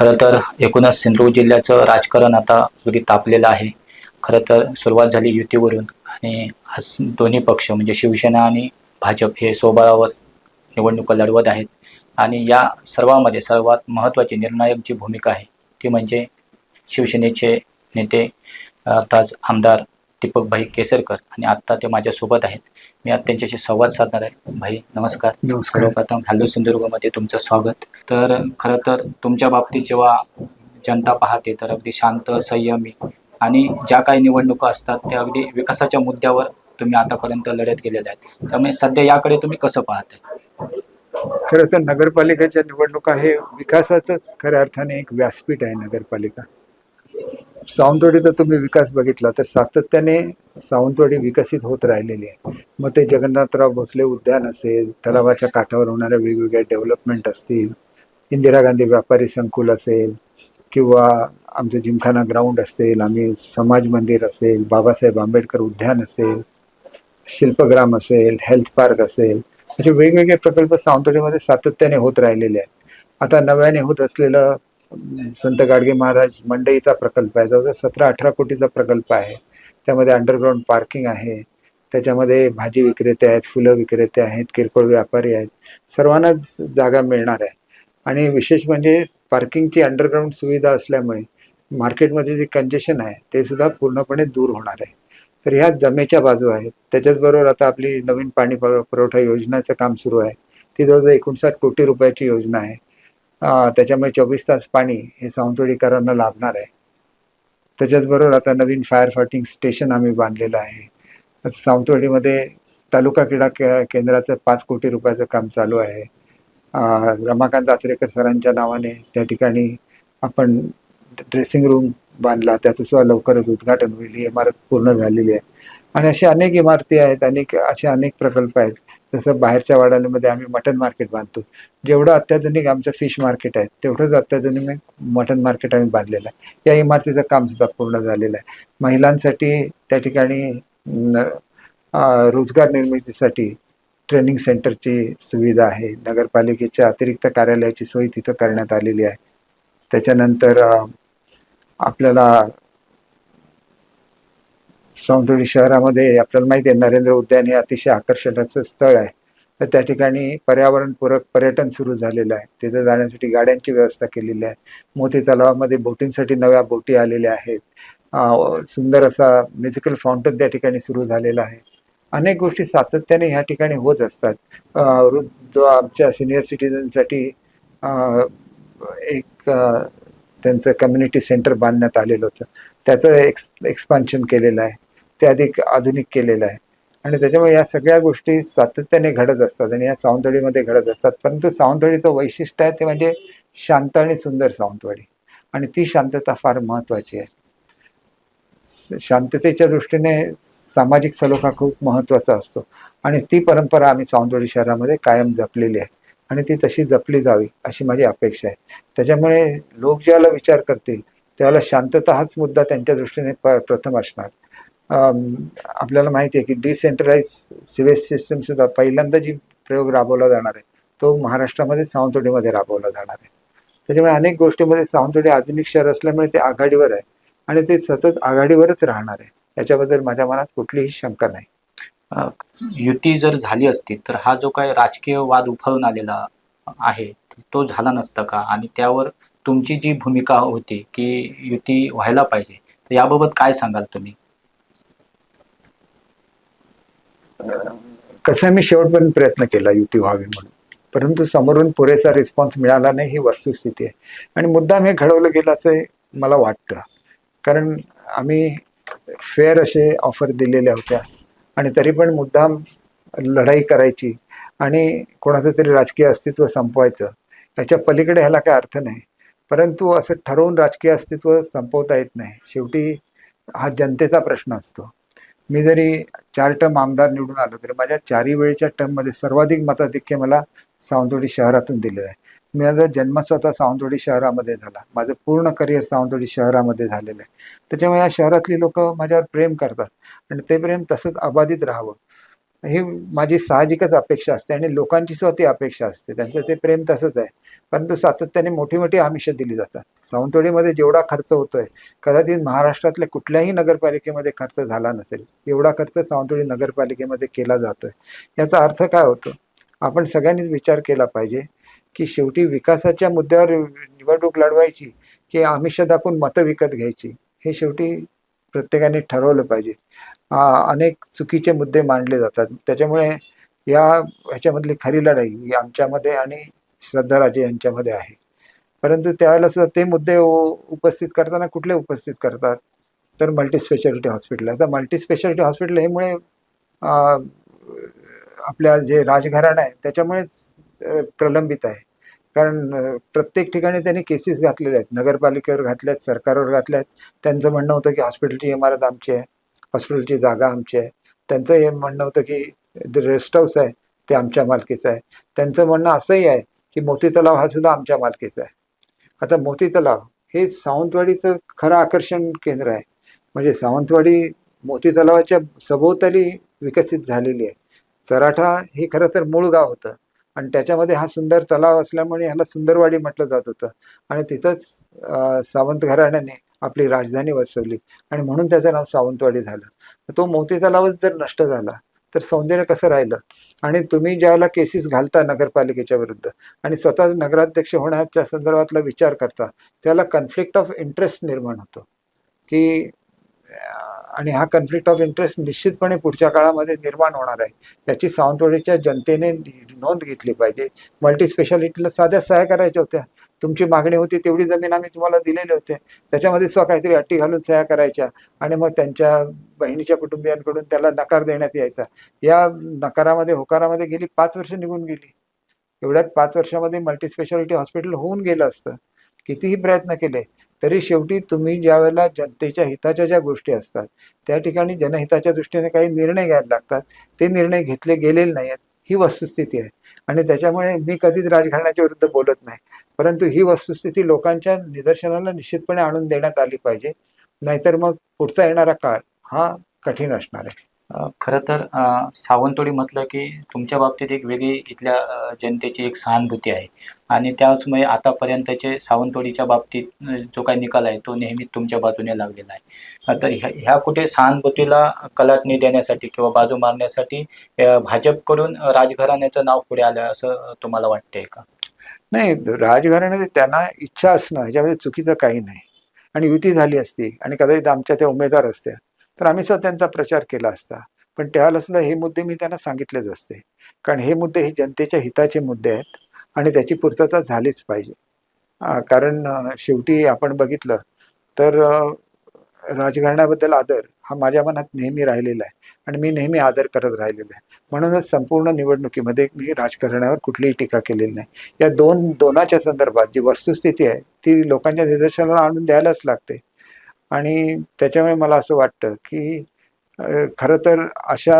खरं तर एकूणच सिंधुदुर्ग जिल्ह्याचं राजकारण आता अगदी तापलेलं आहे. खरं तर सुरुवात झाली युतीवरून आणि आज दोन्ही पक्ष म्हणजे शिवसेना आणि भाजप हे स्वबळावर निवडणुका लढवत आहेत. आणि या सर्वामध्ये सर्वात महत्त्वाची निर्णायक जी भूमिका आहे ती म्हणजे शिवसेनेचे नेते अर्थात आमदार दीपकभाई केसरकर आणि आत्ता ते माझ्यासोबत आहेत. मी आज त्यांच्याशी संवाद साधणार आहे. भाई नमस्कार. नमस्कार. सर्वप्रथम हॅलो सिंधुदुर्गमध्ये तुमचं स्वागत. तर खरं तर तुमच्या बाबतीत जेव्हा जनता पाहते तर अगदी शांत संयमी आणि ज्या काही निवडणुका असतात त्या अगदी विकासाच्या मुद्द्यावर तुम्ही आतापर्यंत लढत गेलेल्या आहेत. त्यामुळे सध्या याकडे तुम्ही कसं पाहताय? खरं तर नगरपालिकेच्या निवडणुका हे विकासाचंच खऱ्या अर्थाने एक व्यासपीठ आहे नगरपालिका. सावंतवाडीचा तुम्ही विकास बघितला तर सातत्याने सावंतवाडी विकसित होत राहिलेली आहे. मग ते जगन्नाथराव भोसले उद्यान असेल तलावाच्या काठावर होणाऱ्या वेगवेगळ्या डेव्हलपमेंट असतील इंदिरा गांधी व्यापारी संकुल असेल किंवा आमचं जिमखाना ग्राउंड असेल आम्ही समाज मंदिर असेल बाबासाहेब आंबेडकर उद्यान असेल शिल्पग्राम असेल हेल्थ पार्क असेल असे वेगवेगळे प्रकल्प सावंतवाडीमध्ये सातत्याने होत राहिलेले आहेत. आता नव्याने होत असलेलं संत गाडगे महाराज मंडईचा प्रकल्प आहे. जवळजवळ सतरा अठरा कोटीचा प्रकल्प आहे. त्यामध्ये अंडरग्राऊंड पार्किंग आहे. त्याच्यामध्ये भाजी विक्रेते आहेत फुलं विक्रेते आहेत किरकोळ व्यापारी आहेत. सर्वांनाच जागा मिळणार आहे. आणि विशेष म्हणजे पार्किंगची अंडरग्राऊंड सुविधा असल्यामुळे मार्केटमध्ये जे कंजेशन आहे ते सुद्धा पूर्णपणे दूर होणार आहे. तर ह्या जमेच्या बाजू आहेत. त्याच्याचबरोबर आता आपली नवीन पाणी पुरवठा योजनेचं काम सुरू आहे. ती जवळजवळ एकोणसाठ कोटी रुपयाची योजना आहे. त्याच्यामुळे चोवीस तास पाणी हे सावंतवाडीकरांना लाभणार आहे. त्याच्याचबरोबर आता नवीन फायर फायटिंग स्टेशन आम्ही बांधलेलं आहे. सावंतवाडीमध्ये तालुका क्रीडा के केंद्राचं पाच कोटी रुपयाचं काम चालू आहे. रमाकांत आचरेकर सरांच्या नावाने त्या ठिकाणी आपण ड्रेसिंग रूम बांधला त्याचं सुद्धा लवकरच उद्घाटन होईल ही इमारत पूर्ण झालेली आहे. आणि अशा अनेक इमारती आहेत अनेक असे अनेक प्रकल्प आहेत. जसं बाहेरच्या वाडालीमध्ये आम्ही मटन मार्केट बांधतो. जेवढं अत्याधुनिक आमचं फिश मार्केट आहे तेवढंच अत्याधुनिक मटन मार्केट आम्ही बांधलेलं आहे. या इमारतीचं काम सुद्धा पूर्ण झालेलं आहे. महिलांसाठी त्या ठिकाणी रोजगार निर्मितीसाठी ट्रेनिंग सेंटरची सुविधा आहे. नगरपालिकेच्या अतिरिक्त कार्यालयाची सोय तिथं करण्यात आलेली आहे. त्याच्यानंतर आपल्याला सावंतवाडी शहरामध्ये आपल्याला माहिती आहे नरेंद्र उद्यान हे अतिशय आकर्षणाचं स्थळ आहे. तर त्या ठिकाणी पर्यावरणपूरक पर्यटन सुरू झालेलं आहे. तिथं जाण्यासाठी गाड्यांची व्यवस्था केलेली आहे. मोती तलावामध्ये बोटिंगसाठी नव्या बोटी आलेल्या आहेत. सुंदर असा म्युझिकल फाउंटन त्या ठिकाणी सुरू झालेला आहे. अनेक गोष्टी सातत्याने ह्या ठिकाणी होत असतात. वृद्ध आमच्या सिनियर सिटीजनसाठी एक त्यांचं कम्युनिटी सेंटर बांधण्यात आलेलं होतं. त्याचं एक्स एक्सपान्शन केलेलं आहे. ते अधिक आधुनिक केलेलं आहे. आणि त्याच्यामुळे या सगळ्या गोष्टी सातत्याने घडत असतात आणि या सावंतवाडीमध्ये घडत असतात. परंतु सावंतवाडीचं वैशिष्ट्य आहे ते म्हणजे शांत आणि सुंदर सावंतवाडी. आणि ती शांतता फार महत्त्वाची आहे. स- शांततेच्या दृष्टीने सामाजिक सलोखा खूप महत्त्वाचा असतो. आणि ती परंपरा आम्ही सावंतवाडी शहरामध्ये कायम जपलेली आहे. आणि ती तशी जपली जावी अशी माझी अपेक्षा आहे. त्याच्यामुळे लोक ज्याला विचार करतील त्याला शांतता हाच मुद्दा त्यांच्या दृष्टीने प प्रथम असणार. आपल्याला माहिती आहे की डिसेंट्रलाइज सिवेज सिस्टमसुद्धा पहिल्यांदा जी प्रयोग राबवला जाणार आहे तो महाराष्ट्रामध्ये सावंतवाडीमध्ये राबवला जाणार आहे. त्याच्यामुळे अनेक गोष्टीमध्ये सावंतवाडी आधुनिक शहर असल्यामुळे ते आघाडीवर आहे आणि ते सतत आघाडीवरच राहणार आहे. याच्याबद्दल माझ्या मनात कुठलीही शंका नाही. युती जर झाली असती तर हा जो काही राजकीय वाद उफळून आलेला आहे तो झाला नसता का? आणि त्यावर तुमची जी भूमिका होती की युती व्हायला पाहिजे तर याबाबत काय सांगाल तुम्ही? कसं आहे, मी शेवटपर्यंत प्रयत्न केला युती व्हावी म्हणून. परंतु समोरून पुरेसा रिस्पॉन्स मिळाला नाही ही वस्तुस्थिती आहे. आणि मुद्दाम हे घडवलं गेलं असं मला वाटतं. कारण आम्ही फेअर असे ऑफर दिलेल्या होत्या. आणि तरी पण मुद्दाम लढाई करायची आणि कोणाचं तरी राजकीय अस्तित्व संपवायचं. याच्या पलीकडे ह्याला काय अर्थ नाही. परंतु असं ठरवून राजकीय अस्तित्व संपवता येत नाही. शेवटी हा जनतेचा प्रश्न असतो. मी जरी चार टर्म आमदार निवडून आलो तरी माझ्या चारही वेळेच्या टर्ममध्ये सर्वाधिक मताधिक्य मला सावंतवाडी शहरातून दिलेलं आहे. माझा जन्म स्वतः सावंतवाडी शहरामध्ये झाला. माझं पूर्ण करिअर सावंतवाडी शहरामध्ये झालेलं आहे. त्याच्यामुळे या शहरातली लोक माझ्यावर प्रेम करतात आणि ते प्रेम तसंच अबाधित राहावं. ही माझी साहजिकच अपेक्षा असते आणि लोकांची सुद्धा ती अपेक्षा असते. त्यांचं ते प्रेम तसंच आहे. परंतु सातत्याने मोठी मोठी आमिषं दिली जातात. सावंतवाडीमध्ये जेवढा खर्च होतोय कदाचित महाराष्ट्रातल्या कुठल्याही नगरपालिकेमध्ये खर्च झाला नसेल एवढा खर्च सावंतवाडी नगरपालिकेमध्ये केला जातोय. याचा अर्थ काय होतो? आपण सगळ्यांनीच विचार केला पाहिजे. की शेवटी विकासाच्या मुद्द्यावर निवडणूक लढवायची की आमिष दाखवून मतं विकत घ्यायची हे शेवटी प्रत्येकाने ठरवलं पाहिजे. अनेक चुकीचे मुद्दे मांडले जातात. त्याच्यामुळे या ह्याच्यामधली खरी लढाई ही आमच्यामध्ये आणि श्रद्धाराजे यांच्यामध्ये आहे. परंतु त्यावेळेला सुद्धा ते मुद्दे उ- उपस्थित करताना कुठले उपस्थित करतात? तर मल्टीस्पेशालिटी हॉस्पिटल आता मल्टीस्पेशालिटी हॉस्पिटल हे मुळे आपल्या जे राजघराणं आहे त्याच्यामुळेच प्रलंबित आहे. कारण प्रत्येक ठिकाणी त्यांनी केसेस घातलेल्या आहेत. नगरपालिकेवर घातल्या आहेत सरकारवर घातल्या आहेत त्यांचं म्हणणं होतं की हॉस्पिटलची इमारत आमची आहे. हॉस्पिटलची जागा आमची आहे. त्यांचं हे म्हणणं होतं की रेस्ट हाऊस आहे ते आमच्या मालकीचं आहे. त्यांचं म्हणणं असंही आहे की मोती तलाव हा सुद्धा आमच्या मालकीचा आहे. आता मोती तलाव हे सावंतवाडीचं खरं आकर्षण केंद्र आहे. म्हणजे सावंतवाडी मोती तलावाच्या सभोवताली विकसित झालेली आहे. चराठा हे खरं तर मूळ गाव होतं. आणि त्याच्यामध्ये हा सुंदर तलाव असल्यामुळे ह्याला सुंदरवाडी म्हटलं जात होतं. आणि तिथंच सावंत घराण्याने आपली राजधानी वसवली. आणि म्हणून त्याचं नाव सावंतवाडी झालं. तो मोती तलावच जर नष्ट झाला तर सौंदर्य कसं राहिलं? आणि तुम्ही ज्यावेळेला केसेस घालता नगरपालिकेच्या विरुद्ध आणि स्वतः नगराध्यक्ष होण्याच्या संदर्भातला विचार करता त्याला कन्फ्लिक्ट ऑफ इंटरेस्ट निर्माण होतो. की आणि हा कन्फ्लिक्ट ऑफ इंटरेस्ट निश्चितपणे पुढच्या काळामध्ये निर्माण होणार आहे. याची सावंतवाडीच्या जनतेने नोंद घेतली पाहिजे. मल्टी स्पेशालिटीला साध्या सहाय्य करायच्या होत्या. तुमची मागणी होती तेवढी जमीन आम्ही तुम्हाला दिलेली होते. त्याच्यामध्ये स्व काहीतरी अट्टी घालून सह्या करायच्या आणि मग त्यांच्या बहिणीच्या कुटुंबियांकडून त्याला नकार देण्यात यायचा. या नकारामध्ये होकारामध्ये गेली पाच वर्ष निघून गेली. एवढ्यात पाच वर्षामध्ये मल्टी स्पेशालिटी हॉस्पिटल होऊन गेलं असतं. कितीही प्रयत्न केले तरी शेवटी तुम्ही ज्या वेळेला जनतेच्या हिताच्या ज्या गोष्टी असतात त्या ठिकाणी जनहिताच्या दृष्टीने काही निर्णय घ्यायला लागतात ते निर्णय घेतले गेलेले नाही आहेत ही वस्तुस्थिती आहे. आणि त्याच्यामुळे मी कधीच राजघराण्याच्या विरुद्ध बोलत नाही. परंतु ही वस्तुस्थिती लोकांच्या निदर्शनाला निश्चितपणे आणून देण्यात आली पाहिजे. नाहीतर मग पुढचा येणारा काळ हा कठीण असणार आहे. खरं तर अ, सावंतवाडी म्हटलं की तुमच्या बाबतीत एक वेगळी इथल्या जनतेची एक सहानुभूती आहे. आणि त्याचमुळे आतापर्यंतचे सावंतवाडीच्या बाबतीत जो काही निकाल आहे तो नेहमी तुमच्या बाजूने लागलेला आहे. तर ह्या ह्या कुठे सहानुभूतीला कलाटणी देण्यासाठी किंवा बाजू मारण्यासाठी भाजपकडून राजघराण्याचं नाव पुढे आलं असं तुम्हाला वाटतंय का? नाही राजघराण्याचे त्यांना इच्छा असणं ह्याच्यामध्ये चुकीचं काही नाही. आणि युती झाली असती आणि कदाचित आमच्या त्या उमेदवार असत्या. तर आम्ही सुद्धा त्यांचा प्रचार केला असता. पण त्यावेळेला सुद्धा हे मुद्दे मी त्यांना सांगितलेच असते. कारण हे मुद्दे हे जनतेच्या हिताचे मुद्दे आहेत आणि त्याची पूर्तता झालीच पाहिजे. कारण शेवटी आपण बघितलं तर राजकारणाबद्दल राजघराण्याबद्दल आदर हा माझ्या मनात नेहमी राहिलेला आहे. आणि मी नेहमी आदर करत राहिलेला आहे. म्हणूनच संपूर्ण निवडणुकीमध्ये मी राजकारणावर कुठलीही टीका केलेली नाही. या दोन दोनाच्या संदर्भात जी वस्तुस्थिती आहे ती लोकांच्या निदर्शनाला आणून द्यायलाच लागते. आणि त्याच्यामुळे मला असं वाटतं की खरं तर अशा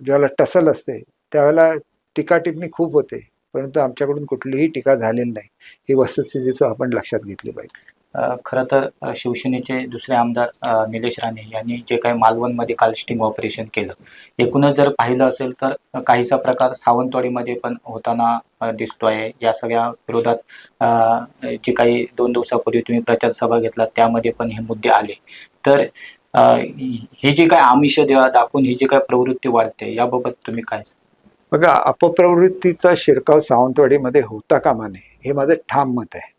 ज्यावेळेला टसल असते त्यावेळेला टीका टिप्पणी खूप होते परंतु आमच्याकडून कुठलीही टीका झालेली नाही. ही वस्तुस्थितीचं आपण लक्षात घेतली पाहिजे. खरं तर शिवसेनेचे दुसरे आमदार निलेश राणे यांनी जे काही मालवणमध्ये काल स्टिंग ऑपरेशन केलं. एकूणच जर पाहिलं असेल तर काहीसा प्रकार सावंतवाडीमध्ये पण होताना दिसतोय. या सगळ्या विरोधात जे काही दोन दिवसापूर्वी तुम्ही प्रचार सभा घेतला त्यामध्ये पण हे मुद्दे आले. तर ही जी काय आमिष देवा दाखवून ही जी काय प्रवृत्ती वाढते याबाबत तुम्ही काय बघा अपप्रवृत्तीचा शिरकाव सावंतवाडीमध्ये होता कामा नये हे माझं ठाम मत आहे.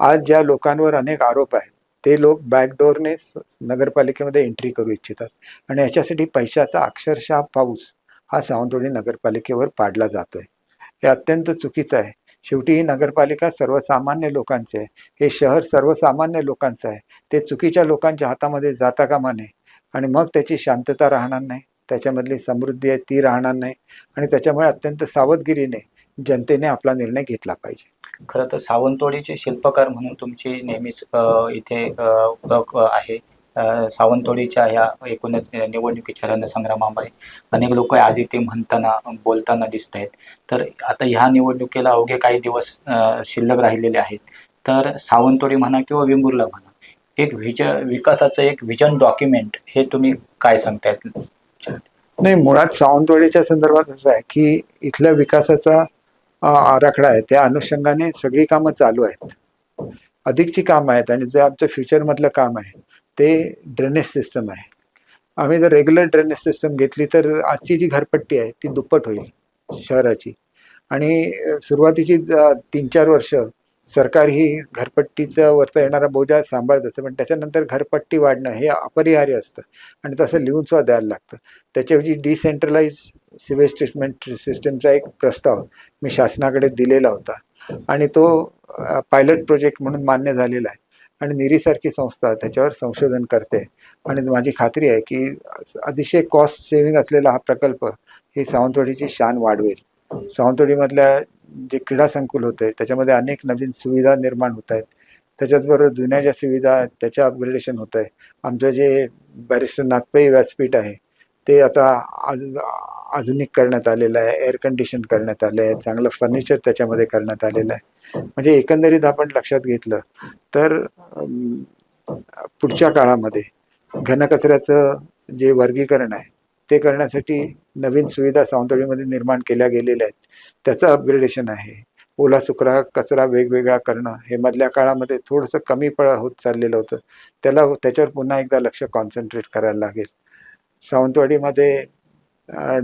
आज ज्या लोकांवर अनेक आरोप आहेत ते लोक बॅकडोरने नगरपालिकेमध्ये एंट्री करू इच्छितात. आणि याच्यासाठी पैशाचा अक्षरशः पाऊस हा सावंतवाडी नगरपालिकेवर पाडला जातोय. हे अत्यंत चुकीचं आहे. शेवटी ही नगरपालिका सर्वसामान्य लोकांचे आहे. हे शहर सर्वसामान्य लोकांचं आहे. ते चुकीच्या लोकांच्या हातामध्ये जाता कामा नये. आणि मग त्याची शांतता राहणार नाही. त्याच्यामधली समृद्धी आहे ती राहणार नाही. आणि त्याच्यामुळे अत्यंत सावधगिरीने जनतेने आपला निर्णय घेतला पाहिजे. खरं तर सावंतवाडीचे शिल्पकार म्हणून तुमची नेहमीच इथे ओळख आहे. सावंतवाडीच्या ह्या एकूणच निवडणुकीच्या रणसंग्रामामध्ये अनेक लोक आज इथे म्हणताना बोलताना दिसत आहेत तर आता ह्या निवडणुकीला अवघे काही दिवस शिल्लक राहिलेले आहेत. तर सावंतवाडी म्हणा किंवा वेंगुर्ला म्हणा एक विज विकासाचं एक व्हिजन डॉक्युमेंट हे तुम्ही काय सांगतायत? नाही मुळात सावंतवाडीच्या संदर्भात असं आहे की इथल्या विकासाचा आराखडा आहे. त्या अनुषंगाने सगळी कामं चालू आहेत. अधिकची कामं आहेत आणि जे आमचं फ्युचरमधलं काम आहे ते ड्रेनेज सिस्टम आहे. आम्ही जर रेग्युलर ड्रेनेज सिस्टम घेतली तर आजची जी घरपट्टी आहे ती दुप्पट होईल शहराची. आणि सुरुवातीची तीन चार वर्ष सरकार ही घरपट्टीचं वरचा येणारा बोजा सांभाळत असतं पण त्याच्यानंतर घरपट्टी वाढणं हे अपरिहार्य असतं. आणि तसं लिहून सुद्धा द्यायला लागतं. त्याच्याऐवजी डिसेंट्रलाइज सिवेज ट्रीटमेंट सिस्टमचा एक प्रस्ताव मी शासनाकडे दिलेला होता. आणि तो पायलट प्रोजेक्ट म्हणून मान्य झालेला आहे. आणि निरीसारखी संस्था त्याच्यावर संशोधन करते. आणि माझी खात्री आहे की अतिशय कॉस्ट सेव्हिंग असलेला हा प्रकल्प ही सावंतवाडीची शान वाढवेल. सावंतवाडीमधल्या जे क्रीडा संकुल होतं आहे त्याच्यामध्ये अनेक नवीन सुविधा निर्माण होत आहेत. त्याच्याचबरोबर जुन्या ज्या सुविधा आहेत त्याच्या अपग्रेडेशन होत आहे. आमचं जे बॅरिस्टर नागपई व्यासपीठ आहे ते आता आधुनिक करण्यात आलेलं आहे. एअर कंडिशन करण्यात आलं आहे. चांगलं फर्निचर त्याच्यामध्ये करण्यात आलेलं आहे. म्हणजे एकंदरीत आपण लक्षात घेतलं तर पुढच्या काळामध्ये घनकचऱ्याचं जे वर्गीकरण आहे ते करण्यासाठी नवीन सुविधा सावंतवाडीमध्ये निर्माण केल्या गेलेल्या आहेत. त्याचं अपग्रेडेशन आहे. ओला सुकरा कचरा वेगवेगळा करणं हे मधल्या काळामध्ये थोडंसं कमी पळ होत चाललेलं होतं. त्याला त्याच्यावर पुन्हा एकदा लक्ष कॉन्सन्ट्रेट करायला लागेल. सावंतवाडीमध्ये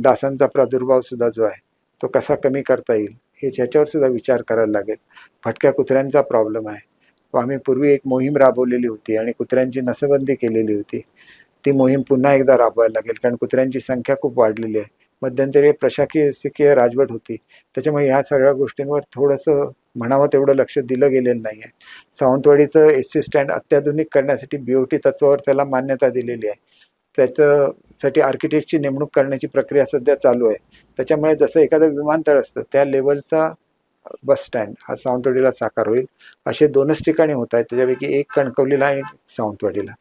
डासांचा प्रादुर्भाव सुद्धा जो आहे तो कसा कमी करता येईल हे ह्याच्यावर सुद्धा विचार करायला लागेल. भटक्या कुत्र्यांचा प्रॉब्लेम आहे. व आम्ही पूर्वी एक मोहीम राबवलेली होती आणि कुत्र्यांची नसबंदी केलेली होती. ती मोहीम पुन्हा एकदा राबवायला लागेल कारण कुत्र्यांची संख्या खूप वाढलेली आहे. मध्यंतरी प्रशासकीय राजवट होती. त्याच्यामुळे ह्या सगळ्या गोष्टींवर थोडंसं म्हणावं तेवढं लक्ष दिलं गेलेलं नाही आहे सावंतवाडीचं एस सी स्टँड अत्याधुनिक करण्यासाठी बी ओ टी तत्वावर त्याला मान्यता दिलेली आहे. त्याच्यासाठी आर्किटेक्टची नेमणूक करण्याची प्रक्रिया सध्या चालू आहे. त्याच्यामुळे जसं एखादं विमानतळ असतं त्या लेवलचा बस स्टँड हा सावंतवाडीला साकार होईल. असे दोनच ठिकाणी होत आहेत. त्याच्यापैकी एक कणकवलीला आणि सावंतवाडीला.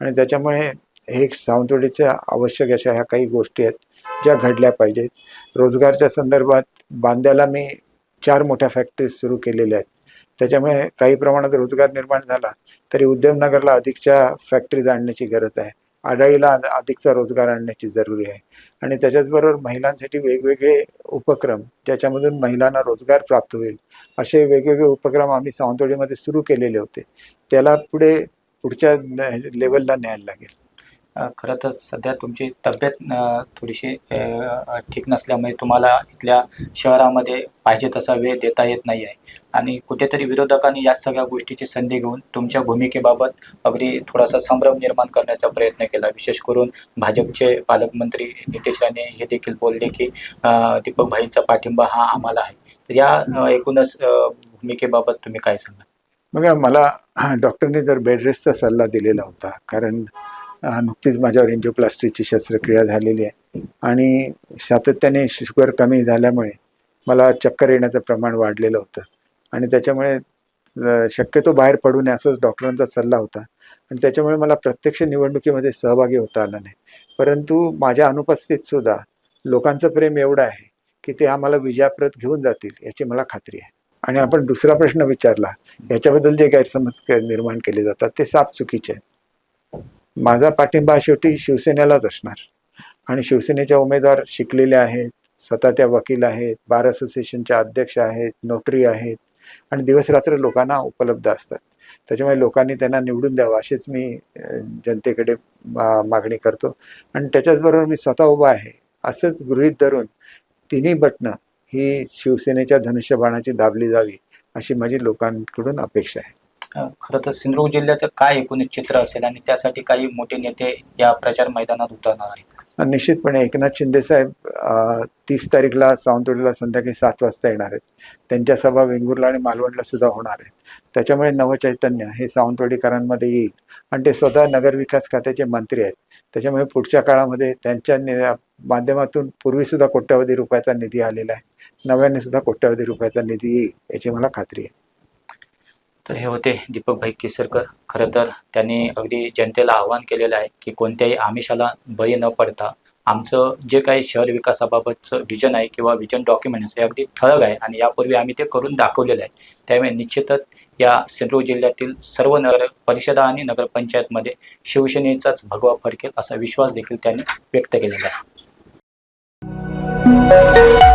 आणि त्याच्यामुळे हे सावंतवाडीच्या आवश्यक अशा ह्या काही गोष्टी आहेत ज्या घडल्या पाहिजेत. रोजगारच्या संदर्भात बांद्याला मी चार मोठ्या फॅक्टरीज सुरू केलेल्या आहेत. त्याच्यामुळे काही प्रमाणात रोजगार निर्माण झाला तरी उद्यमनगरला अधिकच्या फॅक्टरीज आणण्याची गरज आहे. आडाळीला अधिकचा रोजगार आणण्याची जरुरी आहे. आणि त्याच्याचबरोबर महिलांसाठी वेगवेगळे उपक्रम ज्याच्यामधून महिलांना रोजगार प्राप्त होईल असे वेगवेगळे उपक्रम आम्ही सावंतवाडीमध्ये सुरू केलेले होते. त्याला पुढे पुढच्या लेवलला न्यायला लागेल. खरं तर सध्या तुमची तब्येत थोडीशी ठीक नसल्यामुळे तुम्हाला इथल्या शहरामध्ये पाहिजे तसा वेळ देता येत नाही आहे आणि कुठेतरी विरोधकांनी या सगळ्या गोष्टीची संधी घेऊन तुमच्या भूमिकेबाबत अगदी थोडासा संभ्रम निर्माण करण्याचा प्रयत्न केला. विशेष करून भाजपचे पालकमंत्री नितेश राणे हे देखील बोलले की दीपक भाईंचा पाठिंबा हा आम्हाला आहे. तर या एकूणच भूमिकेबाबत तुम्ही काय सांगा बघा मला डॉक्टरने जर बेडरेस्टचा सल्ला दिलेला होता कारण नुकतीच माझ्यावर एन्जिओप्लास्टिकची शस्त्रक्रिया झालेली आहे. आणि सातत्याने शुगर कमी झाल्यामुळे मला चक्कर येण्याचं प्रमाण वाढलेलं होतं. आणि त्याच्यामुळे शक्यतो बाहेर पडू नये असंच डॉक्टरांचा सल्ला होता. आणि त्याच्यामुळे मला प्रत्यक्ष निवडणुकीमध्ये सहभागी होता आला नाही. परंतु माझ्या अनुपस्थितसुद्धा लोकांचं प्रेम एवढं आहे की ते आम्हाला विजयाप्रत घेऊन जातील याची मला खात्री आहे. आणि आपण दुसरा प्रश्न विचारला. याच्याबद्दल जे गैरसमज निर्माण केले जातात ते साफ चुकीचे आहेत. माझा पाठिंबा शेवटी शिवसेनेलाच असणार. आणि शिवसेनेच्या उमेदवार शिकलेले आहेत स्वतः त्या वकील आहेत बार असोसिएशनच्या अध्यक्ष आहेत नोटरी आहेत आणि दिवसरात्र लोकांना उपलब्ध असतात. त्याच्यामुळे लोकांनी त्यांना निवडून द्यावं अशीच मी जनतेकडे मा- मागणी करतो. आणि त्याच्याचबरोबर मी स्वतः उभा आहे असंच गृहीत धरून तिन्ही बटणं ही शिवसेनेच्या धनुष्यबाणाची दाबली जावी अशी माझी लोकांकडून अपेक्षा आहे. खरं तर सिंधुदुर्ग जिल्ह्याचं काय एकूणच चित्र असेल आणि त्यासाठी काही मोठे नेते या प्रचार मैदानात उतरणार आहेत निश्चितपणे एकनाथ शिंदे साहेब तीस तारीखला सावंतवाडीला संध्याकाळी सात वाजता येणार आहेत. त्यांच्या सभा वेंगुर्ला आणि मालवणला सुद्धा होणार आहेत. त्याच्यामुळे नवचैतन्य हे सावंतवाडीकरांमध्ये येईल. आणि ते स्वतः नगरविकास खात्याचे मंत्री आहेत. त्याच्यामुळे पुढच्या काळामध्ये त्यांच्या नि- माध्यमातून पूर्वीसुद्धा कोट्यावधी रुपयाचा निधी आलेला आहे. नव्याने सुद्धा कोट्यावधी रुपयाचा निधी येईल याची मला खात्री आहे. तर हे होते दीपक भाई केसरकर. खरं तर त्यांनी अगदी जनतेला आवाहन केलेलं आहे की कोणत्याही आमिषाला बळी न पडता आमचं जे काही शहर विकासाबाबतचं विजन आहे किंवा विजन डॉक्युमेंट्स हे अगदी ठळक आहे आणि यापूर्वी आम्ही ते करून दाखवलेलं आहे. त्यामुळे निश्चितच या सिंधुदुर्ग जिल्ह्यातील सर्व नगर परिषदा आणि नगरपंचायतमध्ये शिवसेनेचाच भगवा फडकेल असा विश्वास देखील त्यांनी व्यक्त केलेला आहे आहे.